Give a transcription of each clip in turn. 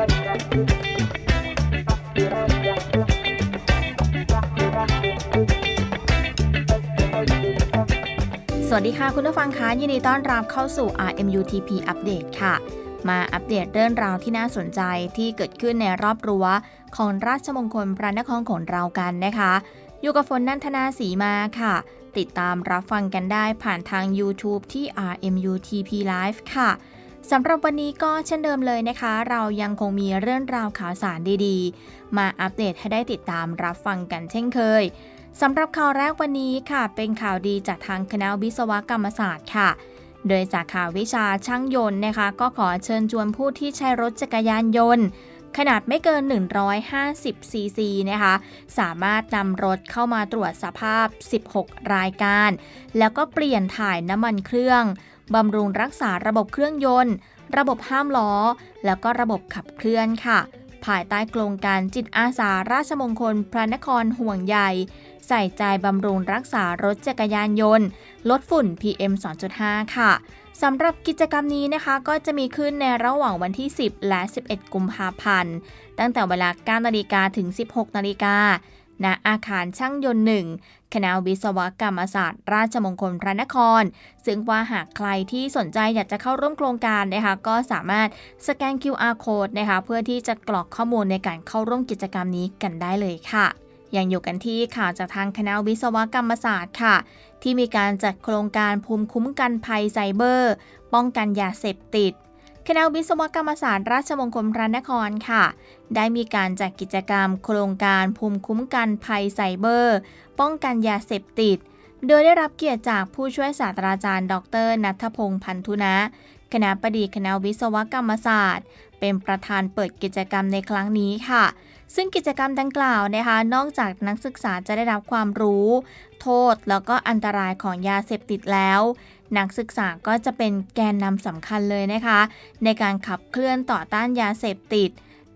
สวัสดีค่ะ คุณผู้ฟังคะยินดีต้อนรับเข้าสู่ RMUTP Update ค่ะ มาอัปเดตเรื่องราวที่น่าสนใจที่เกิดขึ้นในรอบรั้วของราชมงคลพระนครของเรากันนะคะ อยู่กับฝนนันทนาสีมาค่ะ ติดตามรับฟังกันได้ผ่านทาง YouTube ที่ RMUTP Live ค่ะ สำหรับวันนี้ก็เช่นเดิมเลยนะคะ เรายังคงมีเรื่องราวข่าวสารดีๆ มาอัปเดตให้ได้ติดตามรับฟังกันเช่นเคยสำหรับข่าวแรกวันนี้ค่ะ เป็นข่าวดีจากทางคณะวิศวกรรมศาสตร์ค่ะ โดยสาขาวิชาช่างยนต์นะคะ ก็ขอเชิญชวนผู้ที่ใช้รถจักรยานยนต์ ขนาดไม่เกิน 150 ซีซีนะคะ สามารถนำรถเข้ามาตรวจสภาพ 16 รายการ แล้วก็เปลี่ยนถ่ายน้ำมันเครื่อง บำรุงรักษาระบบเครื่องยนต์ ระบบห้ามล้อ แล้วก็ระบบขับเคลื่อนค่ะ ภายใต้โครงการจิตอาสาราชมงคลพระนครห่วงใยใส่ใจบำรุงรักษารถจักรยานยนต์ ลดฝุ่น PM 2.5 ค่ะสำหรับกิจกรรมนี้นะคะก็จะมีขึ้นในระหว่างวันที่ 10 และ 11 กุมภาพันธ์ ตั้งแต่เวลา 9 นาฬิกาถึง 16 นาฬิกาณอาคารช่างยนต์หนึ่ง คณะวิศวกรรมศาสตร์ ราชมงคลพระนคร ซึ่งว่าหากใครที่สนใจอยากจะเข้าร่วมโครงการนะคะก็สามารถสแกน QR code นะคะเพื่อที่จะกรอกข้อมูลในการเข้าร่วมกิจกรรมนี้กันได้เลยค่ะยังอยู่กันที่ข่าวจากทางคณะวิศวกรรมศาสตร์ค่ะ ที่มีการจัดโครงการภูมิคุ้มกันภัยไซเบอร์ ป้องกันยาเสพติด คณะวิศวกรรมศาสตร์ราชมงคลพระนครค่ะ ได้มีการจัดกิจกรรมโครงการภูมิคุ้มกันภัยไซเบอร์ ป้องกันยาเสพติด โดยได้รับเกียรติจากผู้ช่วยศาสตราจารย์ ดรนัทพงษ์พันธุนะ คณะบดีคณะวิศวกรรมศาสตร์ เป็นประธานเปิดกิจกรรมในครั้งนี้ค่ะ ซึ่งกิจกรรมดังกล่าวนะคะ นอกจากนักศึกษาจะได้รับความรู้ โทษแล้วก็อันตรายของยาเสพติดแล้ว นักศึกษาก็จะเป็นแกนนำสำคัญเลยนะคะ ในการขับเคลื่อนต่อต้านยาเสพติด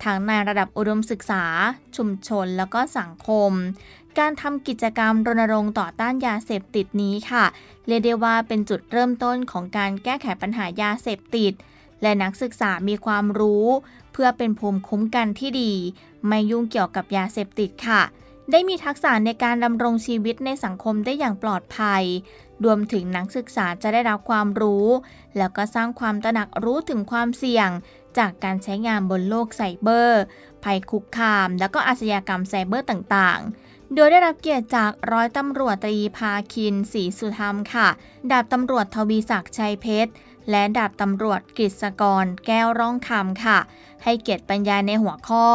ทั้งในระดับอุดมศึกษา ชุมชนแล้วก็สังคม การทำกิจกรรมรณรงค์ต่อต้านยาเสพติดนี้ค่ะเรียกได้ว่าเป็นจุดเริ่มต้นของการแก้ไขปัญหายาเสพติด และนักศึกษามีความรู้ เพื่อเป็นภูมิคุ้มกันที่ดี ไม่ยุ่งเกี่ยวกับยาเสพติดค่ะ ได้มีทักษะในการดำรงชีวิตในสังคมได้อย่างปลอดภัย รวมถึงนักศึกษาจะได้รับความรู้ แล้วก็สร้างความตระหนักรู้ถึงความเสี่ยง จากการใช้งานบนโลกไซเบอร์ ภัยคุกคาม แล้วก็อาชญากรรมไซเบอร์ต่างๆโดยได้รับเกียรติจากร้อยตำรวจตรีภาคินศรีสุธรรมค่ะ ดาบตำรวจทวีศักดิ์ชัยเพชร และดาบตำรวจกฤษกร แก้วร่องคำค่ะ ให้เกียรติบรรยาในหัวข้อ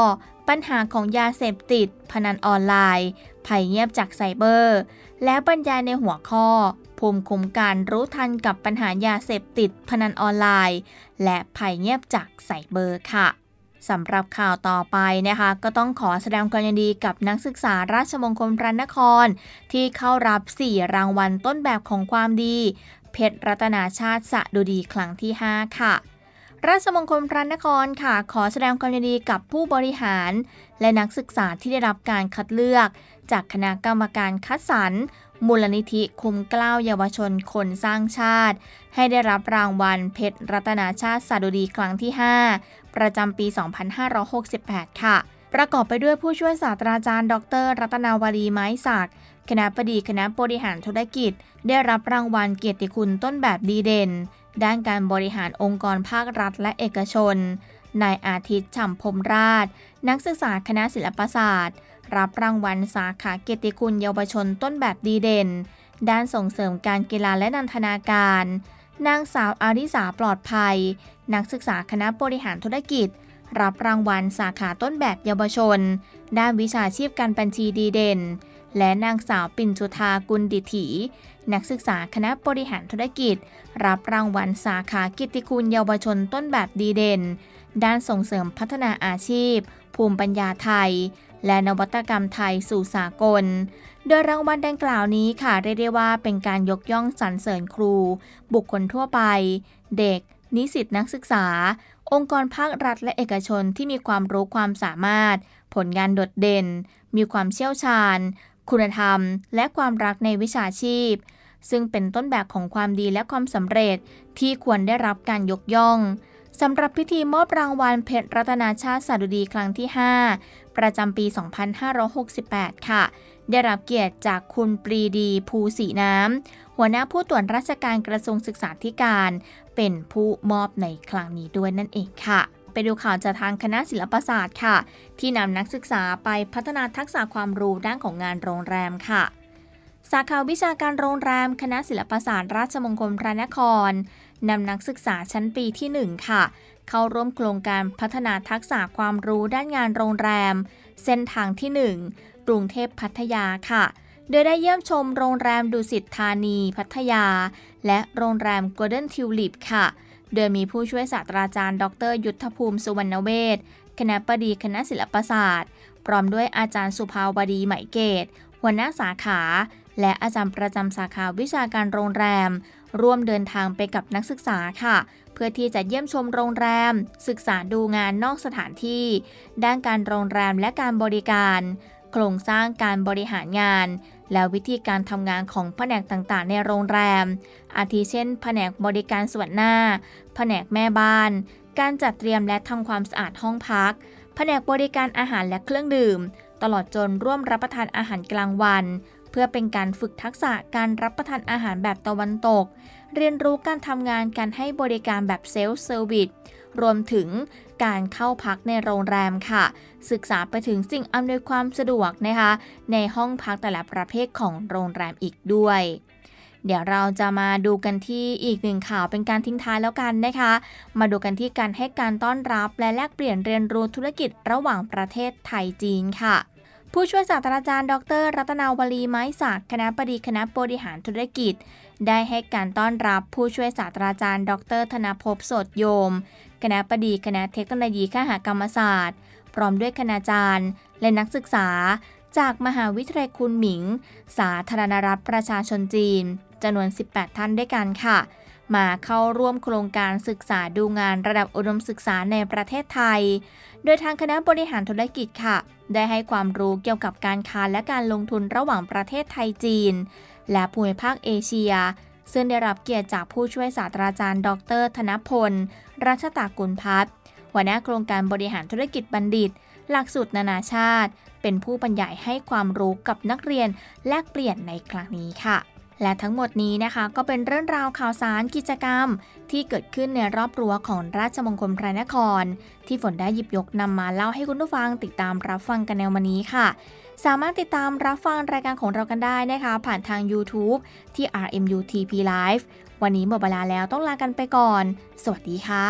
ปัญหาของยาเสพติด พนันออนไลน์ภัยเงียบจากไซเบอร์ และบรรยายในหัวข้อ ภูมิคุ้มกันรู้ทันกับปัญหายาเสพติด พนันออนไลน์ และภัยเงียบจากไซเบอร์ค่ะสำหรับข่าวต่อไปนะคะ ก็ต้องขอแสดงความยินดีกับนักศึกษาราชมงคลพระนคร ที่เข้ารับ 4 รางวัลต้นแบบของความดี เพชรรัตนาชาติสะดุดีครั้งที่ 5 ค่ะ ราชมงคลพระนครค่ะ ขอแสดงความยินดีกับผู้บริหาร และนักศึกษาที่ได้รับการคัดเลือก จากคณะกรรมการคัดสรรมูลนิธิคุมเกล้าเยาวชนคนสร้างชาติ ให้ได้รับรางวัลเพชรรัตนาชาติสะดุดีครั้งที่ 5 ประจำปี 2568 ค่ะ ประกอบไปด้วยผู้ช่วยศาสตราจารย์ ดร รัตนาวดีไม้ศักดิ์คณะบดีคณะบริหารธุรกิจ ได้รับรางวัลเกียรติคุณต้นแบบดีเด่น ด้านการบริหารองค์กรภาครัฐและเอกชน นายอาทิตย์ฉ่ำพรมราช นักศึกษาคณะศิลปศาสตร์ รับรางวัลสาขาเกียรติคุณเยาวชนต้นแบบดีเด่น ด้านส่งเสริมการกีฬาและนันทนาการ นางสาวอาริสาปลอดภัย นักศึกษาคณะบริหารธุรกิจ รับรางวัลสาขาต้นแบบเยาวชน ด้านวิชาชีพการบัญชีดีเด่น และนางสาวปิ่นจุธากุลดิถี นักศึกษาคณะบริหารธุรกิจ รับรางวัลสาขากิตติคุณเยาวชนต้นแบบดีเด่น ด้านส่งเสริมพัฒนาอาชีพ ภูมิปัญญาไทย และนวัตกรรมไทยสู่สากลโดยรางวัลดังกล่าวนี้ค่ะเรียกได้ว่าเป็นการยกย่องสรรเสริญครู บุคคลทั่วไป เด็ก นิสิตนักศึกษา องค์กรภาครัฐและเอกชนที่มีความรู้ความสามารถ ผลงานโดดเด่น มีความเชี่ยวชาญ คุณธรรม และความรักในวิชาชีพ ซึ่งเป็นต้นแบบของความดีและความสำเร็จที่ควรได้รับการยกย่องสำหรับพิธีมอบรางวัลเพชรรัตนาชาติสดุดีครั้งที่ 5 ประจำปี 2568 ค่ะ ได้รับเกียรติจากคุณปรีดีภูสีน้ำ หัวหน้าผู้ตรวจราชการกระทรวงศึกษาธิการ เป็นผู้มอบในครั้งนี้ด้วยนั่นเองค่ะไปดูข่าวจากทางคณะศิลปศาสตร์ค่ะ ที่นำนักศึกษาไปพัฒนาทักษะความรู้ด้านของงานโรงแรมค่ะ สาขาวิชาการโรงแรม คณะศิลปศาสตร์ราชมงคลพระนครนำนักศึกษาชั้นปีที่ 1 ค่ะ เข้าร่วมโครงการพัฒนาทักษะความรู้ด้านงานโรงแรม เส้นทางที่ 1 กรุงเทพพัทยาค่ะ โดยได้เยี่ยมชมโรงแรมดุสิตธานีพัทยา และโรงแรม Golden Tulip ค่ะ โดยมีผู้ช่วยศาสตราจารย์ ดร ยุทธภูมิสุวรรณเวชคณะบดีคณะศิลปศาสตร์ พร้อมด้วยอาจารย์สุภาวดีไหมเกต หัวหน้าสาขา และอาจารย์ประจำสาขาวิชาการโรงแรม ร่วมเดินทางไปกับนักศึกษาค่ะ เพื่อที่จะเยี่ยมชมโรงแรม ศึกษาดูงานนอกสถานที่ ด้านการโรงแรมและการบริการ โครงสร้างการบริหารงาน และวิธีการทำงานของแผนกต่างๆ ในโรงแรม อาทิเช่น แผนกบริการส่วนหน้า แผนกแม่บ้าน การจัดเตรียมและทำความสะอาดห้องพัก แผนกบริการอาหารและเครื่องดื่ม ตลอดจนร่วมรับประทานอาหารกลางวัน เพื่อเป็นการฝึกทักษะการรับประทานอาหารแบบตะวันตก เรียนรู้การทำงานการให้บริการแบบเซลฟ์เซอร์วิส รวมถึงการเข้าพักในโรงแรมค่ะ ศึกษาไปถึงสิ่งอำนวยความสะดวกนะคะ ในห้องพักแต่ละประเภทของโรงแรมอีกด้วยเดี๋ยวเราจะมาดูกันที่อีกหนึ่งข่าวเป็นการทิ้งท้ายแล้วกันนะคะ มาดูกันที่การให้การต้อนรับและแลกเปลี่ยนเรียนรู้ธุรกิจระหว่างประเทศไทยจีนค่ะ ผู้ช่วยศาสตราจารย์ ดร รัตนาวลีไม้ศักดิ์คณะบดีคณะบริหารธุรกิจ ได้ให้การต้อนรับผู้ช่วยศาสตราจารย์ ดร ธนภพสดโยม คณะบดีคณะเทคโนโลยีข้หกรรมศาสตร์ พร้อมด้วยคณาจารย์ และนักศึกษา จากมหาวิทยาลัยคุนหมิง สาธารณรัฐประชาชนจีนจำนวน 18 ท่านด้วยกันค่ะ มาเข้าร่วมโครงการศึกษาดูงานระดับอุดมศึกษาในประเทศไทย โดยทางคณะบริหารธุรกิจค่ะ ได้ให้ความรู้เกี่ยวกับการค้าและการลงทุนระหว่างประเทศไทยจีน และภูมิภาคเอเชีย ซึ่งได้รับเกียรติจากผู้ช่วยศาสตราจารย์ ดร ธนพล รัชตากุลพัฒน์หัวหน้าโครงการบริหารธุรกิจบัณฑิต หลักสูตรนานาชาติ เป็นผู้บรรยายให้ความรู้กับนักเรียนแลกเปลี่ยนในครั้งนี้ค่ะ และทั้งหมดนี้นะคะก็เป็นเรื่องราวข่าวสารกิจกรรม ที่เกิดขึ้นในรอบรั้วของราชมงคลพระนคร ที่ฝนได้หยิบยกนำมาเล่าให้คุณผู้ฟังติดตามรับฟังกันในวันนี้ค่ะ สามารถติดตามรับฟังรายการของเรากันได้นะคะ ผ่านทาง YouTube ที่ RMUTP Live วันนี้หมดเวลาแล้วต้องลากันไปก่อน สวัสดีค่ะ